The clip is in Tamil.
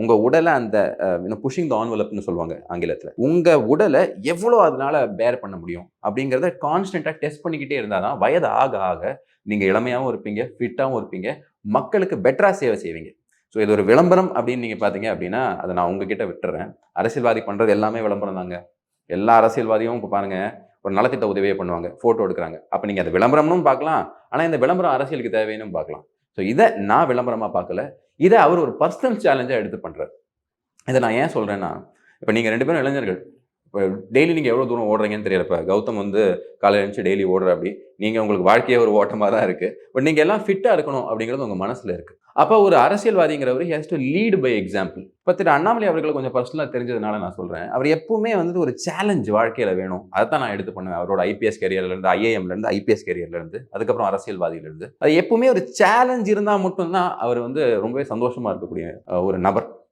உங்கள் உடலை அந்த புஷிங் த ஆன்வலப்னு சொல்லுவாங்க ஆங்கிலத்தில். உங்கள் உடலை எவ்வளோ அதனால பேர் பண்ண முடியும் அப்படிங்கிறத கான்ஸ்டண்ட்டாக டெஸ்ட் பண்ணிக்கிட்டே இருந்தால் தான் வயது ஆக ஆக நீங்கள் இளமையாகவும் இருப்பீங்க ஃபிட்டாகவும் இருப்பீங்க மக்களுக்கு பெட்டராக சேவை செய்வீங்க. ஸோ இது ஒரு விளம்பரம் அப்படின்னு நீங்கள் பார்த்தீங்க அப்படின்னா அதை நான் உங்ககிட்ட விட்டுறேன். அரசியல்வாதி பண்ணுறது எல்லாமே விளம்பரம் தாங்க. எல்லா அரசியல்வாதியும் இப்போ பாருங்கள் ஒரு நலத்திட்ட உதவியை பண்ணுவாங்க ஃபோட்டோ எடுக்கிறாங்க. அப்போ நீங்கள் அது விளம்பரம்னு பார்க்கலாம் ஆனால் இந்த விளம்பரம் அரசியலுக்கு தேவைன்னு பார்க்கலாம். ஸோ இதை நான் விளம்பரமாக பார்க்கல. இதை அவர் ஒரு பர்சனல் சேலஞ்சாக எடுத்து பண்ணுறார் இதை நான் ஏன் சொல்கிறேன்னா இப்போ நீங்கள் ரெண்டு பேரும் இளைஞர்கள். டெய்லி நீங்கள் எவ்வளோ தூரம் ஓடுறீங்கன்னு தெரியல. இப்போ கௌதம் வந்து காலையில் எழுந்துச்சு டெய்லி ஓடுற அப்படி. நீங்கள் உங்களுக்கு வாழ்க்கையே ஒரு ஓட்டமாக தான் இருக்குது பட் நீங்கள் எல்லாம் ஃபிட்டாக இருக்கணும் அப்படிங்கிறது உங்கள் மனசில் இருக்குது அப்போ ஒரு அரசியல்வாதிங்கிறவர் has to lead by example இப்போ திரு அண்ணாமலை அவர்களை கொஞ்சம் பர்சனலாக தெரிஞ்சதுனால நான் சொல்கிறேன் அவர் எப்பவுமே வந்து ஒரு சேலஞ்ச் வாழ்க்கையில் வேணும். அதை தான் நான் எடுத்து பண்ணுவேன். அவரோட ஐபிஎஸ் கேரியர்லேருந்து ஐஏஎம்லேருந்து ஐபிஎஸ் கேரியர்லேருந்து அதுக்கப்புறம் அரசியல்வாதியிலேருந்து அது எப்பவுமே ஒரு சேலஞ்ச் இருந்தால் மட்டும்தான் அவர் வந்து ரொம்பவே சந்தோஷமாக இருக்கக்கூடிய ஒரு நபர்.